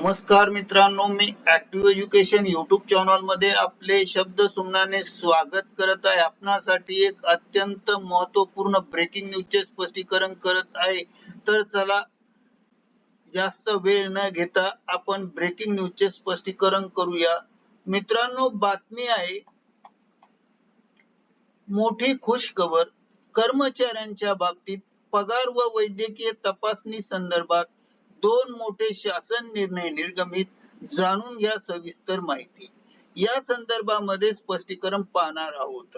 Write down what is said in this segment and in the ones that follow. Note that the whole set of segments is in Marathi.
नमस्कार मित्रांनो मी ऍक्टिव्ह एज्युकेशन युट्यूब चॅनलमध्ये आपले शब्द सुमनाने स्वागत करत आहे. आपणासाठी एक अत्यंत महत्त्वपूर्ण ब्रेकिंग न्यूजचे स्पष्टीकरण करत आहे. तर चला जास्त वेळ न घेता आपण ब्रेकिंग न्यूजचे स्पष्टीकरण करूया. मित्रांनो बातमी आहे मोठी खुश खबर कर्मचाऱ्यांच्या बाबतीत पगार व वैद्यकीय तपासणी संदर्भात दोन मोठे शासन निर्णय निर्गमित जाणून घ्या सविस्तर माहिती. या संदर्भामध्ये स्पष्टीकरण पाहणार आहोत.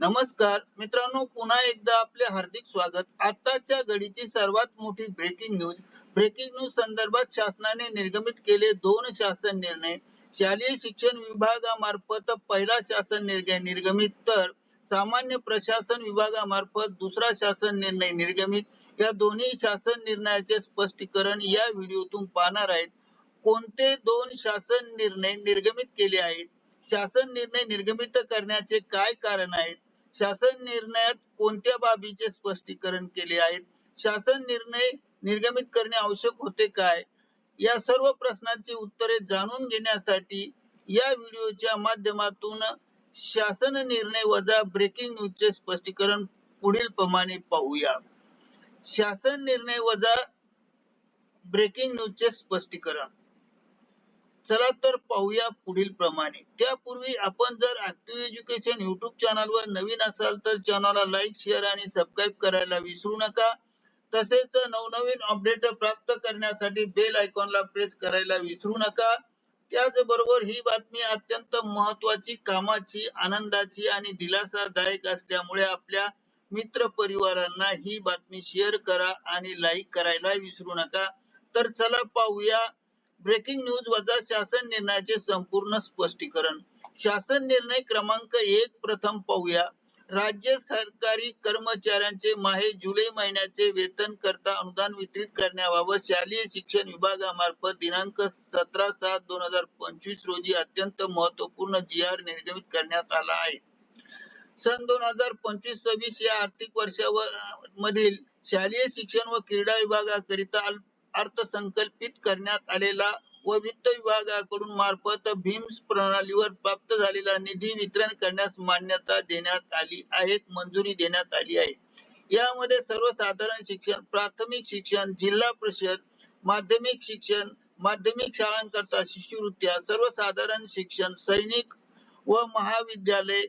नमस्कार मित्रांनो पुन्हा एकदा आपले हार्दिक स्वागत. आताच्या घडीची सर्वात मोठी ब्रेकिंग न्यूज ब्रेकिंग न्यूज संदर्भात शासनाने निर्गमित केले दोन शासन निर्णय. शालेय शिक्षण विभागामार्फत पहिला शासन निर्णय निर्गमित तर सामान्य प्रशासन विभागामार्फत दुसरा शासन निर्णय निर्गमित. या दोन्ही शासन निर्णयाचे स्पष्टीकरण या व्हिडिओतून पाहणार आहेत. कोणते दोन शासन निर्णय निर्गमित केले आहेत? शासन निर्णय निर्गमित करण्याचे काय कारण आहेत? शासन निर्णयात कोणत्या बाबीचे स्पष्टीकरण केले आहेत? शासन निर्णय निर्गमित करणे आवश्यक होते काय? या सर्व प्रश्नांची उत्तरे जाणून घेण्यासाठी या व्हिडिओच्या माध्यमातून शासन निर्णय वजा ब्रेकिंग न्यूजचे स्पष्टीकरण पुढील प्रमाणे पाहूया. शासन निर्णय वजा ब्रेकिंग न्यूजचे स्पष्टीकरण. चला तर पाहूया पुढील प्रमाणे. त्यापूर्वी आपण जर ऍक्टिव्ह एज्युकेशन युट्यूब चॅनलवर नवीन असाल तर चॅनलला लाईक शेअर आणि सबस्क्राईब करायला विसरू नका. तसेच नवनवीन अपडेट प्राप्त करण्यासाठी बेल आयकॉनला प्रेस करायला विसरू नका. त्याचबरोबर ही बातमी अत्यंत महत्वाची कामाची आनंदाची आणि दिलासादायक असल्यामुळे आपल्या मित्र परिवारांना ही बातमी शेअर करा आणि लाईक करायला विसरू नका. तर चला पाहूया. ब्रेकिंग न्यूज वजा शासन निर्णयाचे संपूर्ण स्पष्टीकरण. शासन निर्णय क्रमांक एक प्रथम पाहूया. राज्य सरकारी कर्मचाऱ्यांचे माहे जुलै महिन्याचे वेतन करता अनुदान वितरित करण्याबाबत शालेय शिक्षण विभागामार्फत दिनांक सतरा सात दोन हजार पंचवीस रोजी अत्यंत महत्त्वपूर्ण जी आर निर्गमित करण्यात आला आहे. सन दोन हजार पंचवीस सव्वीस या आर्थिक वर्षावर मधील शालेय शिक्षण व क्रीडा विभागाकरिता अर्थसंकल्पित करण्यात आलेला व वित्त विभागाकडून मार्फत भीम्स प्रणालीवर प्राप्त झालेला निधी वितरण करण्यास मान्यता देण्यात आली आहे मंजुरी देण्यात आली आहे. यामध्ये सर्वसाधारण शिक्षण प्राथमिक शिक्षण जिल्हा परिषद माध्यमिक शिक्षण माध्यमिक शाळांकरता शिष्यवृत्त्या सर्वसाधारण शिक्षण सैनिक व महाविद्यालय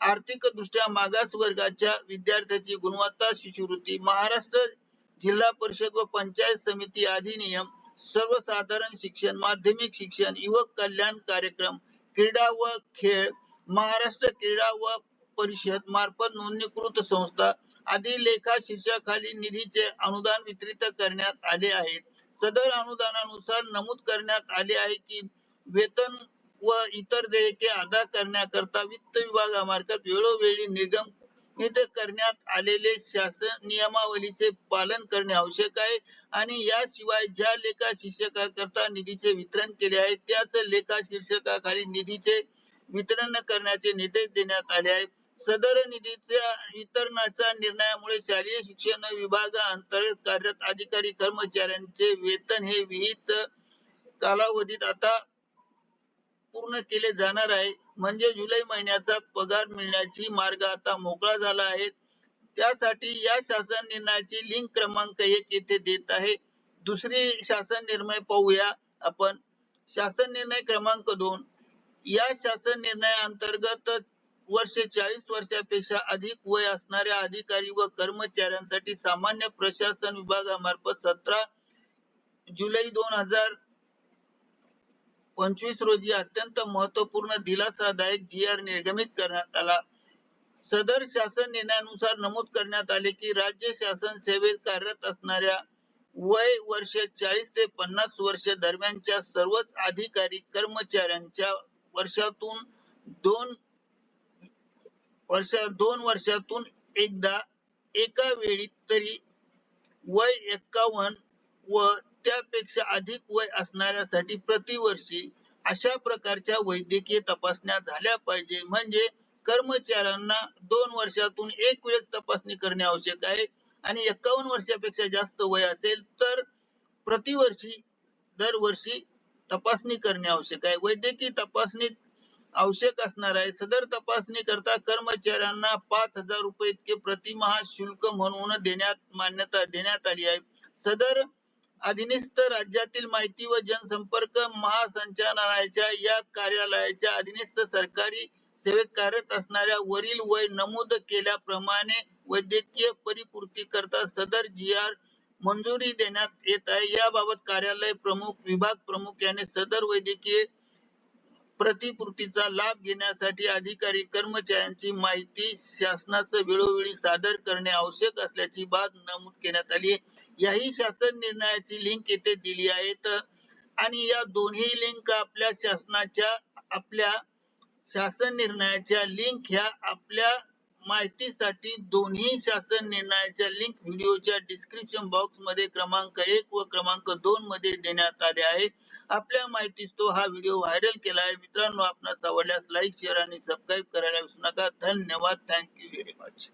आर्थिक दृष्ट्या मागास वर्गाच्या विद्यार्थ्याची गुणवत्ता शिष्यवृत्ती महाराष्ट्र जिल्हा परिषद व पंचायत समिती अधिनियम सर्वसाधारण शिक्षण माध्यमिक शिक्षण युवक कल्याण कार्यक्रम क्रीडा व खेळ महाराष्ट्र क्रीडा व परिषद मार्फत नोंदणीकृत संस्था आदी लेखा शीर्षाखाली निधीचे अनुदान वितरित करण्यात आले आहेत. सदर अनुदानानुसार नमूद करण्यात आले आहे की वेतन व इतर देयके अदा करण्याकरता वित्त विभागामार्फत वेळोवेळी निर्गम करण्यात आलेले शासन नियमावलीचे पालन करणे आवश्यक आहे. आणि याशिवाय ज्या लेखा शीर्षकाकरता निधीचे वितरण केले आहे त्याच लेखा शीर्षकाखाली निधीचे वितरण करण्याचे निर्देश देण्यात आले आहेत. सदर निधीच्या वितरणाच्या निर्णयामुळे शालेय शिक्षण विभागाअंतर्गत कार्यरत अधिकारी कर्मचाऱ्यांचे वेतन हे विहित कालावधीत आता पूर्ण केले जाणार आहे. म्हणजे जुलै महिन्याचा पगार मिळण्याची मार्ग आता मोकळा झाला आहे. त्यासाठी या शासन निर्णयाची लिंक क्रमांक एक येथे देत आहे. दुसरी शासन निर्णय पाहूया आपण. शासन निर्णय क्रमांक दोन. या शासन निर्णया अंतर्गत वर्ष चाळीस वर्षापेक्षा अधिक वय असणाऱ्या अधिकारी व कर्मचाऱ्यांसाठी सामान्य प्रशासन विभागामार्फत सतरा जुलै दोन हजार पंचवीस रोजी अत्यंत महत्त्वपूर्ण दिलासादायक जी आर निर्गमित करण्यात आला. सदर शासन निर्णयानुसार नमूद करण्यात आले की राज्य शासन सेवेत कार्यरत असणाऱ्या वय वर्ष चाळीस ते पन्नास वर्ष दरम्यानच्या सर्वच अधिकारी कर्मचाऱ्यांच्या वर्षातून दोन वर्ष दोन वर्षातून एकदा एका वेळी तरी वय एक्कावन्न व त्यापेक्षा अधिक वय असणाऱ्यासाठी प्रतिवर्षी अशा प्रकारच्या वैद्यकीय तपासण्या झाल्या पाहिजे. म्हणजे कर्मचाऱ्यांना दोन वर्षातून एक वेळेस तपासणी करणे आवश्यक आहे आणि एकावन्न वर्षापेक्षा जास्त वय असेल तर प्रतिवर्षी दरवर्षी तपासणी करणे आवश्यक आहे. वैद्यकीय तपासणी आवश्यक असणार आहे. सदर तपासणी करता कर्मचाऱ्यांना पाच हजार रुपये इतके प्रतिमहा शुल्क म्हणून देण्यात मान्यता देण्यात आली आहे. सदर अधीनस्थ राज्यातील माहिती व जनसंपर्क महासंचालनालयाच्या या कार्यालयाच्या अधीनस्थ सरकारी सेवेत कार्यरत असणाऱ्या वरील वय नमूद केल्याप्रमाणे वैद्यकीय परिपूर्ती करता सदर जी आर मंजुरी देण्यात येत आहे. याबाबत कार्यालय प्रमुख विभाग प्रमुख याने सदर वैद्यकीय प्रतिपूर्तीचा लाभ घेण्यासाठी अधिकारी कर्मचाऱ्यांची माहिती शासनाचं वेळोवेळी सादर करणे आवश्यक असल्याची बाब नमूद करण्यात आली आहे. याही शासन निर्णयाची लिंक येथे दिली आहे आणि या दोन्ही लिंक आपल्या शासनाच्या आपल्या शासन निर्णयाच्या लिंक ह्या आपल्या माहितीसाठी दोन्ही शासन निर्णयाच्या लिंक व्हिडिओच्या डिस्क्रिप्शन बॉक्समध्ये क्रमांक एक व क्रमांक दोन मध्ये देण्यात आले आहे आपल्या माहितीस तो हा व्हिडिओ व्हायरल केला आहे. मित्रांनो आपणास आवडल्यास लाईक शेअर आणि सबस्क्राईब करायला विसरू नका. धन्यवाद. Thank you very much